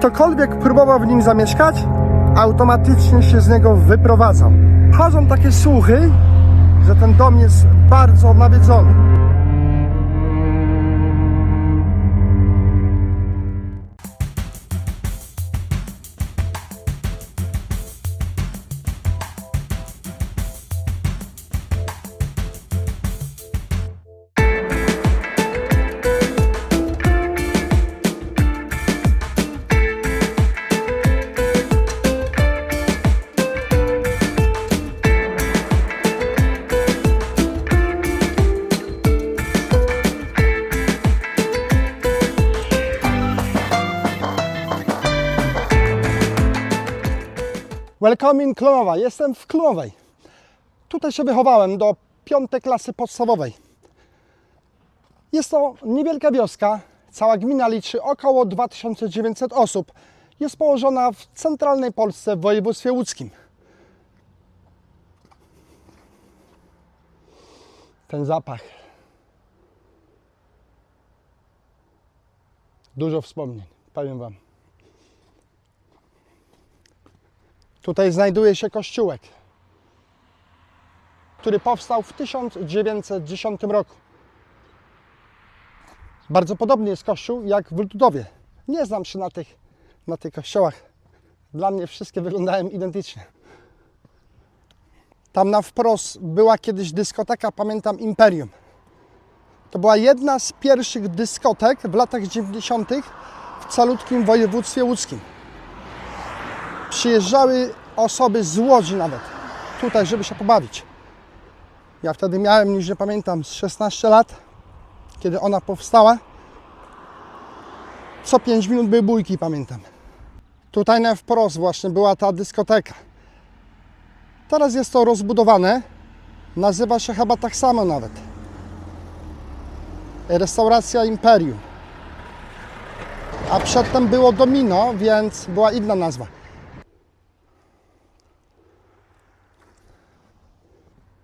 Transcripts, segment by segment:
ktokolwiek próbował w nim zamieszkać, automatycznie się z niego wyprowadzał. Chodzą takie słuchy, że ten dom jest bardzo nawiedzony. Welcome in Klonowa. Jestem w Klonowej. Tutaj się wychowałem do piątej klasy podstawowej. Jest to niewielka wioska. Cała gmina liczy około 2900 osób. Jest położona w centralnej Polsce w województwie łódzkim. Ten zapach. Dużo wspomnień, powiem Wam. Tutaj znajduje się kościółek, który powstał w 1910 roku. Bardzo podobny jest kościół jak w Ludowie. Nie znam się na tych, na tych kościołach. Dla mnie wszystkie wyglądają identycznie. Tam na wprost była kiedyś dyskoteka, pamiętam, Imperium. To była jedna z pierwszych dyskotek w latach 90. w calutkim województwie łódzkim przyjeżdżały osoby z Łodzi nawet tutaj, żeby się pobawić. Ja wtedy miałem, już nie pamiętam, z 16 lat, kiedy ona powstała. Co 5 minut były bójki, pamiętam. Tutaj na wprost właśnie była ta dyskoteka. Teraz jest to rozbudowane. Nazywa się chyba tak samo nawet. Restauracja Imperium. A przedtem było Domino, więc była inna nazwa.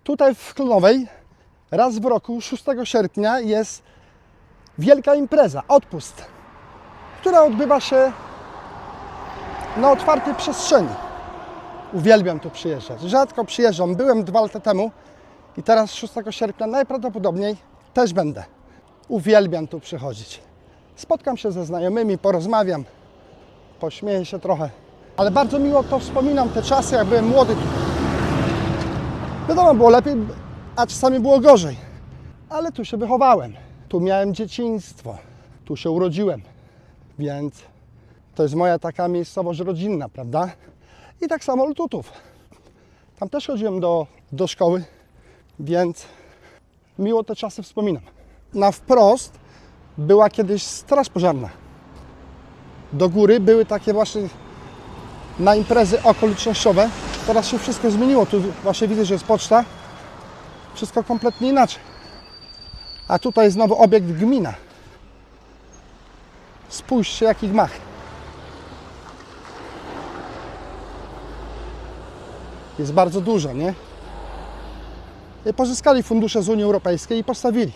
Tutaj w Klonowej raz w roku, 6 sierpnia, jest wielka impreza, odpust, która odbywa się na otwartej przestrzeni. Uwielbiam tu przyjeżdżać. Rzadko przyjeżdżam. Byłem dwa lata temu i teraz 6 sierpnia najprawdopodobniej też będę. Uwielbiam tu przychodzić. Spotkam się ze znajomymi, porozmawiam, pośmieję się trochę. Ale bardzo miło to wspominam, te czasy, jak byłem młody. Wiadomo, było lepiej, a czasami było gorzej. Ale tu się wychowałem. Tu miałem dzieciństwo. Tu się urodziłem. Więc to jest moja taka miejscowość rodzinna, prawda? I tak samo Lututów. Tam też chodziłem do, do szkoły, więc miło te czasy wspominam. Na wprost była kiedyś straż pożarna. Do góry były takie właśnie na imprezy okolicznościowe. Teraz się wszystko zmieniło. Tu właśnie widzę, że jest poczta. Wszystko kompletnie inaczej. A tutaj znowu obiekt gmina. Spójrzcie, jaki gmach. Jest bardzo dużo, nie? I pozyskali fundusze z Unii Europejskiej i postawili.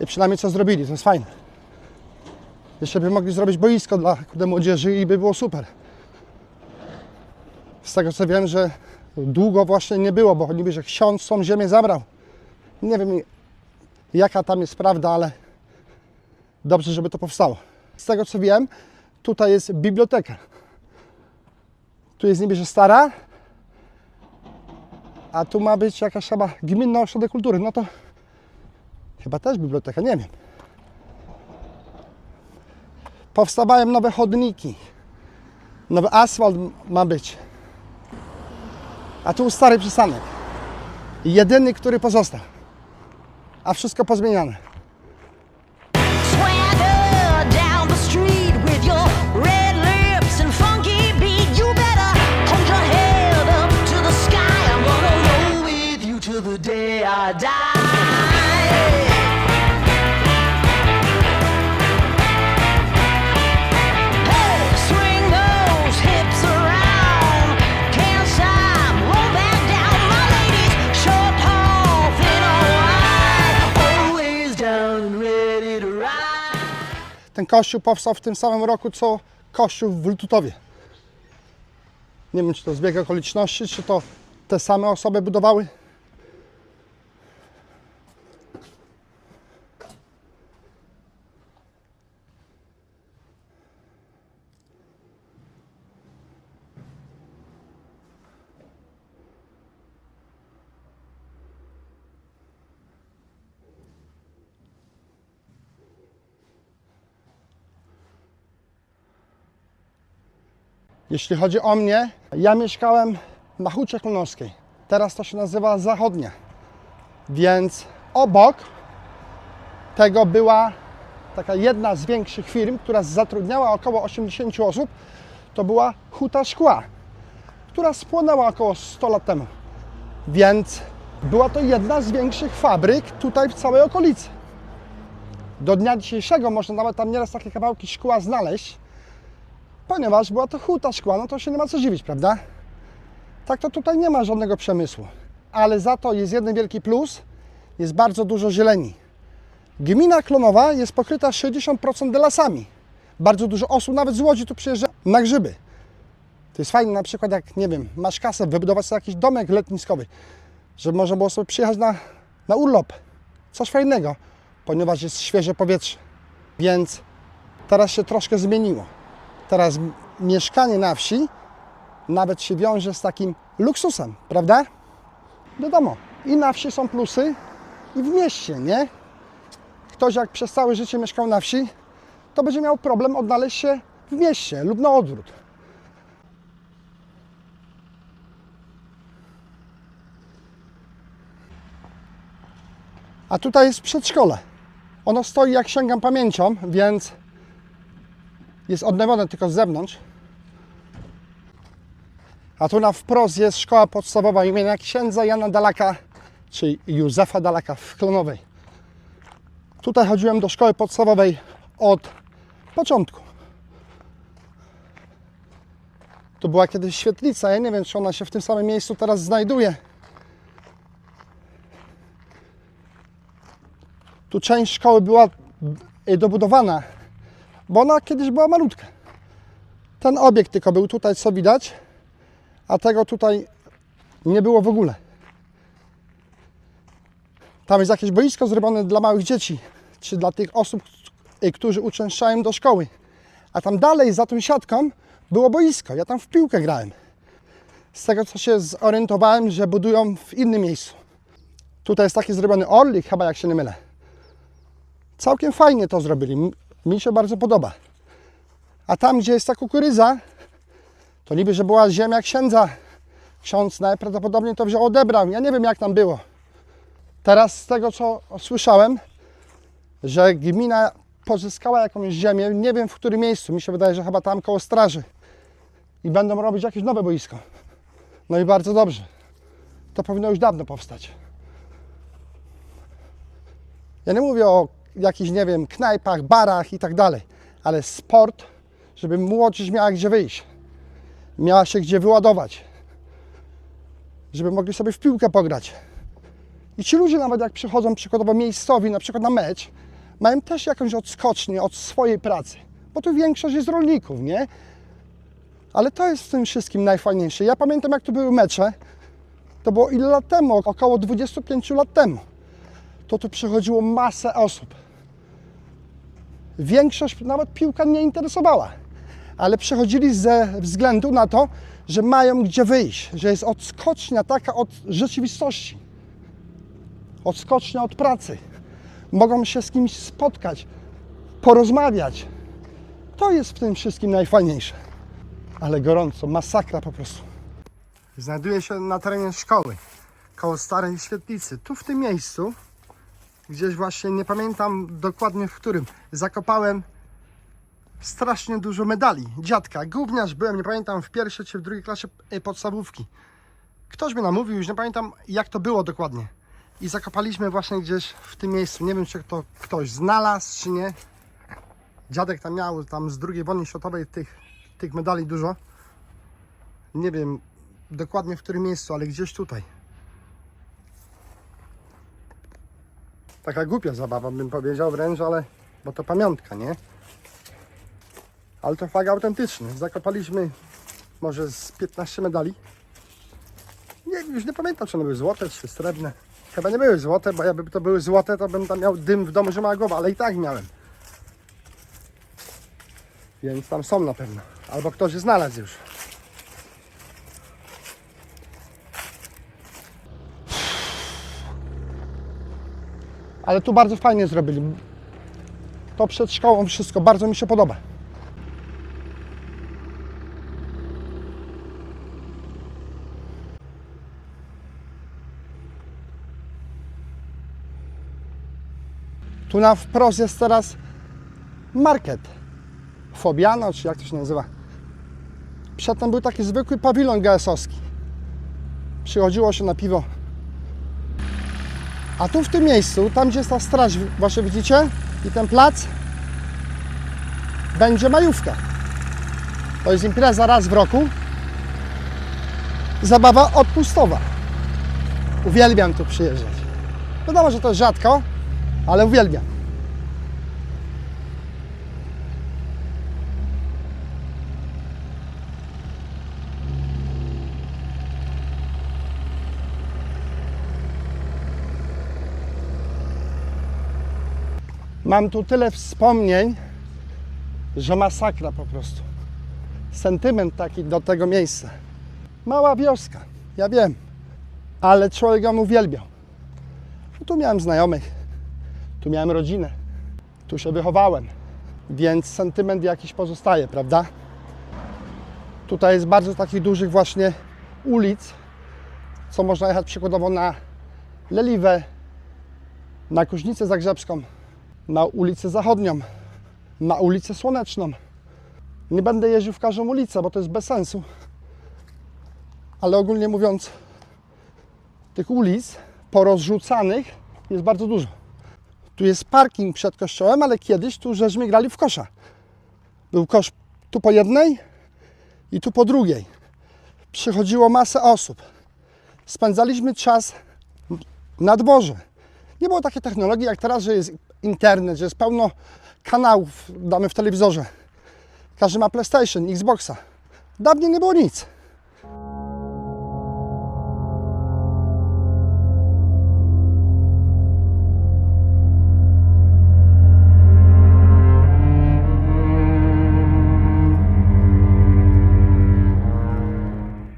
I przynajmniej co zrobili, to jest fajne. Jeszcze by mogli zrobić boisko dla młodzieży i by było super. Z tego co wiem, że długo właśnie nie było, bo niby, że ksiądz tą ziemię zabrał. Nie wiem jaka tam jest prawda, ale dobrze, żeby to powstało. Z tego co wiem, tutaj jest biblioteka. Tu jest niby, że stara, a tu ma być jakaś chyba gminna ośrodek kultury. No to chyba też biblioteka, nie wiem. Powstawają nowe chodniki. Nowy asfalt ma być. A tu stary przystanek. Jedyny, który pozostał. A wszystko pozmieniane. Ten kościół powstał w tym samym roku co kościół w Lututowie. Nie wiem, czy to zbieg okoliczności, czy to te same osoby budowały. Jeśli chodzi o mnie, ja mieszkałem na Hucie Klonowskiej. Teraz to się nazywa Zachodnia. Więc obok tego była taka jedna z większych firm, która zatrudniała około 80 osób. To była Huta Szkła, która spłonęła około 100 lat temu. Więc była to jedna z większych fabryk tutaj w całej okolicy. Do dnia dzisiejszego można nawet tam nieraz takie kawałki szkła znaleźć, ponieważ była to huta szkła, no to się nie ma co dziwić, prawda? Tak to tutaj nie ma żadnego przemysłu. Ale za to jest jeden wielki plus, jest bardzo dużo zieleni. Gmina Klonowa jest pokryta 60% lasami. Bardzo dużo osób, nawet z Łodzi tu przyjeżdża na grzyby. To jest fajne na przykład jak, nie wiem, masz kasę, wybudować sobie jakiś domek letniskowy, żeby można było sobie przyjechać na, na urlop. Coś fajnego, ponieważ jest świeże powietrze. Więc teraz się troszkę zmieniło teraz mieszkanie na wsi nawet się wiąże z takim luksusem, prawda? Wiadomo, i na wsi są plusy, i w mieście, nie? Ktoś jak przez całe życie mieszkał na wsi, to będzie miał problem odnaleźć się w mieście lub na odwrót. A tutaj jest przedszkole. Ono stoi jak sięgam pamięcią, więc jest odnowione tylko z zewnątrz. A tu na wprost jest szkoła podstawowa imienia księdza Jana Dalaka, czy Józefa Dalaka w Klonowej. Tutaj chodziłem do szkoły podstawowej od początku. Tu była kiedyś świetlica, ja nie wiem, czy ona się w tym samym miejscu teraz znajduje. Tu część szkoły była dobudowana bo ona kiedyś była malutka. Ten obiekt tylko był tutaj, co widać, a tego tutaj nie było w ogóle. Tam jest jakieś boisko zrobione dla małych dzieci, czy dla tych osób, y, którzy uczęszczają do szkoły. A tam dalej, za tą siatką, było boisko. Ja tam w piłkę grałem. Z tego, co się zorientowałem, że budują w innym miejscu. Tutaj jest taki zrobiony orlik, chyba jak się nie mylę. Całkiem fajnie to zrobili. Mi się bardzo podoba. A tam, gdzie jest ta kukurydza, to niby, że była ziemia księdza. Ksiądz najprawdopodobniej to wziął, odebrał. Ja nie wiem, jak tam było. Teraz z tego, co słyszałem, że gmina pozyskała jakąś ziemię, nie wiem w którym miejscu, mi się wydaje, że chyba tam koło straży. I będą robić jakieś nowe boisko. No i bardzo dobrze. To powinno już dawno powstać. Ja nie mówię o jakichś, nie wiem, knajpach, barach i tak dalej, ale sport, żeby młodzież miała gdzie wyjść, miała się gdzie wyładować, żeby mogli sobie w piłkę pograć. I ci ludzie nawet jak przychodzą przykładowo miejscowi, na przykład na mecz, mają też jakąś odskocznię od swojej pracy, bo tu większość jest rolników, nie? Ale to jest w tym wszystkim najfajniejsze. Ja pamiętam jak tu były mecze, to było ile lat temu? Około 25 lat temu to tu przychodziło masę osób. Większość nawet piłka nie interesowała, ale przychodzili ze względu na to, że mają gdzie wyjść, że jest odskocznia taka od rzeczywistości, odskocznia od pracy. Mogą się z kimś spotkać, porozmawiać. To jest w tym wszystkim najfajniejsze. Ale gorąco, masakra po prostu. Znajduję się na terenie szkoły, koło starej świetlicy. Tu w tym miejscu gdzieś właśnie, nie pamiętam dokładnie w którym, zakopałem strasznie dużo medali. Dziadka, gówniarz byłem, nie pamiętam w pierwszej czy w drugiej klasie e, podstawówki. Ktoś mi namówił, już nie pamiętam jak to było dokładnie. I zakopaliśmy właśnie gdzieś w tym miejscu. Nie wiem, czy to ktoś znalazł, czy nie. Dziadek tam miał tam z II wojny światowej tych, tych medali dużo. Nie wiem dokładnie w którym miejscu, ale gdzieś tutaj. Taka głupia zabawa bym powiedział wręcz, ale bo to pamiątka, nie? Ale to flag autentyczny. Zakopaliśmy może z 15 medali. Nie, już nie pamiętam, czy one były złote, czy srebrne. Chyba nie były złote, bo jakby to były złote, to bym tam miał dym w domu, że mała głowa, ale i tak miałem. Więc tam są na pewno. Albo ktoś je znalazł już. Ale tu bardzo fajnie zrobili. To przed szkołą wszystko bardzo mi się podoba. Tu na wprost jest teraz market. Fobiano, czy jak to się nazywa. Przedtem był taki zwykły pawilon GS-owski. Przychodziło się na piwo. A tu w tym miejscu, tam gdzie jest ta straż, właśnie widzicie, i ten plac, będzie majówka. To jest impreza raz w roku. Zabawa odpustowa. Uwielbiam tu przyjeżdżać. Wiadomo, że to jest rzadko, ale uwielbiam. Mam tu tyle wspomnień, że masakra po prostu. Sentyment taki do tego miejsca. Mała wioska, ja wiem, ale człowiek ją uwielbiał. No tu miałem znajomych, tu miałem rodzinę, tu się wychowałem, więc sentyment jakiś pozostaje, prawda? Tutaj jest bardzo takich dużych właśnie ulic, co można jechać przykładowo na Leliwę, na Kuźnicę Zagrzebską, na ulicę Zachodnią, na ulicę Słoneczną. Nie będę jeździł w każdą ulicę, bo to jest bez sensu. Ale ogólnie mówiąc, tych ulic porozrzucanych jest bardzo dużo. Tu jest parking przed kościołem, ale kiedyś tu żeśmy grali w kosza. Był kosz tu po jednej i tu po drugiej. Przychodziło masę osób. Spędzaliśmy czas na dworze. Nie było takiej technologii jak teraz, że jest internet, że jest pełno kanałów, damy w telewizorze. Każdy ma PlayStation, Xboxa. Dawniej nie było nic.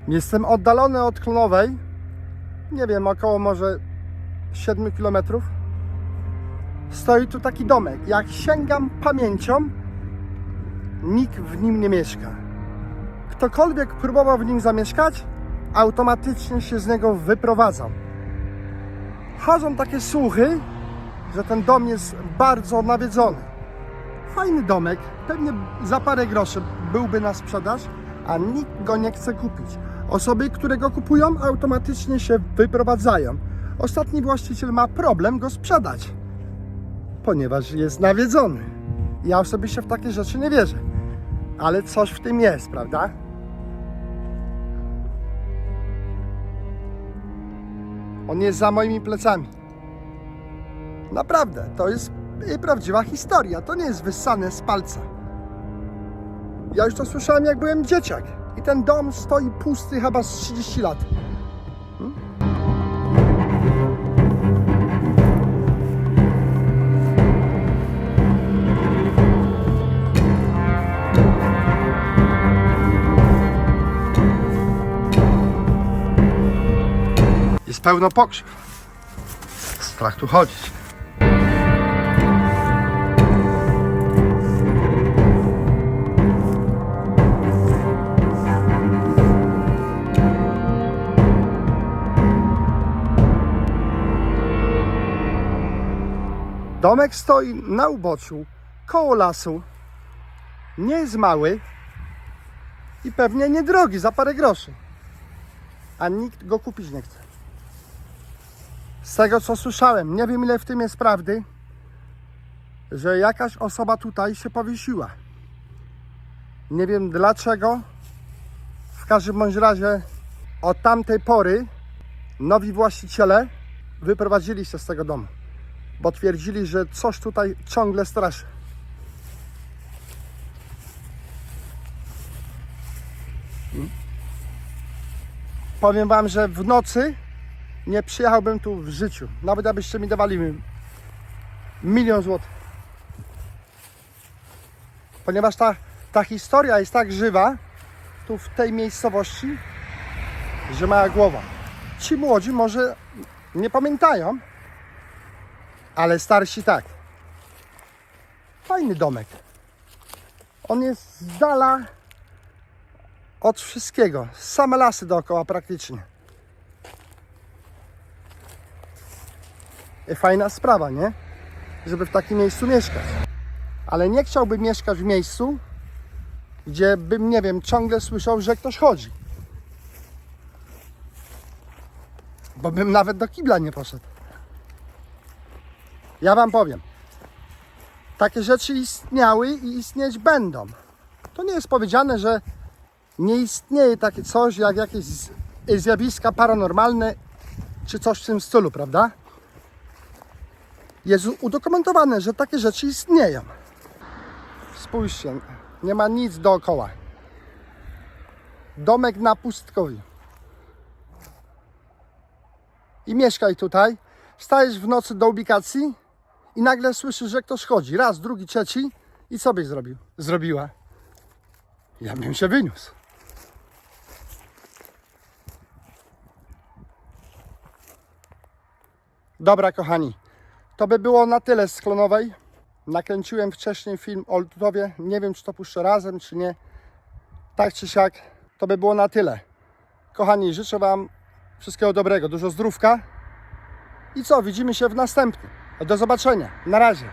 Jestem oddalony od Klonowej. Nie wiem, około może 7 km. Stoi tu taki domek. Jak sięgam pamięcią, nikt w nim nie mieszka. Ktokolwiek próbował w nim zamieszkać, automatycznie się z niego wyprowadzał. Chodzą takie słuchy, że ten dom jest bardzo nawiedzony. Fajny domek, pewnie za parę groszy byłby na sprzedaż, a nikt go nie chce kupić. Osoby, które go kupują, automatycznie się wyprowadzają. Ostatni właściciel ma problem go sprzedać, ponieważ jest nawiedzony. Ja osobiście w takie rzeczy nie wierzę, ale coś w tym jest, prawda? On jest za moimi plecami. Naprawdę, to jest prawdziwa historia. To nie jest wyssane z palca. Ja już to słyszałem, jak byłem dzieciak. I ten dom stoi pusty chyba z 30 lat. Pełno pokrzyw. Strach tu chodzić. Domek stoi na uboczu, koło lasu. Nie jest mały i pewnie niedrogi, za parę groszy. A nikt go kupić nie chce. Z tego co słyszałem, nie wiem ile w tym jest prawdy, że jakaś osoba tutaj się powiesiła. Nie wiem dlaczego. W każdym bądź razie od tamtej pory nowi właściciele wyprowadzili się z tego domu bo twierdzili, że coś tutaj ciągle straszy. Powiem Wam, że w nocy nie przyjechałbym tu w życiu. Nawet abyście mi dawali milion złotych. Ponieważ ta, ta historia jest tak żywa tu w tej miejscowości, że mała głowa. Ci młodzi może nie pamiętają, ale starsi tak. Fajny domek. On jest z dala od wszystkiego. Same lasy dookoła praktycznie. Fajna sprawa, nie? Żeby w takim miejscu mieszkać. Ale nie chciałbym mieszkać w miejscu, gdzie bym, nie wiem, ciągle słyszał, że ktoś chodzi. Bo bym nawet do kibla nie poszedł. Ja Wam powiem. Takie rzeczy istniały i istnieć będą. To nie jest powiedziane, że nie istnieje takie coś jak jakieś zjawiska paranormalne czy coś w tym stylu, prawda? Jest udokumentowane, że takie rzeczy istnieją. Spójrzcie, nie ma nic dookoła. Domek na pustkowiu. I mieszkaj tutaj, stajesz w nocy do ubikacji i nagle słyszysz, że ktoś chodzi. Raz, drugi, trzeci i co byś zrobił? Zrobiła. Ja bym się wyniósł. Dobra, kochani, to by było na tyle z Klonowej. Nakręciłem wcześniej film o Lutowie. Nie wiem, czy to puszczę razem, czy nie. Tak czy siak, to by było na tyle. Kochani, życzę Wam wszystkiego dobrego, dużo zdrówka. I co, widzimy się w następnym. Do zobaczenia. Na razie.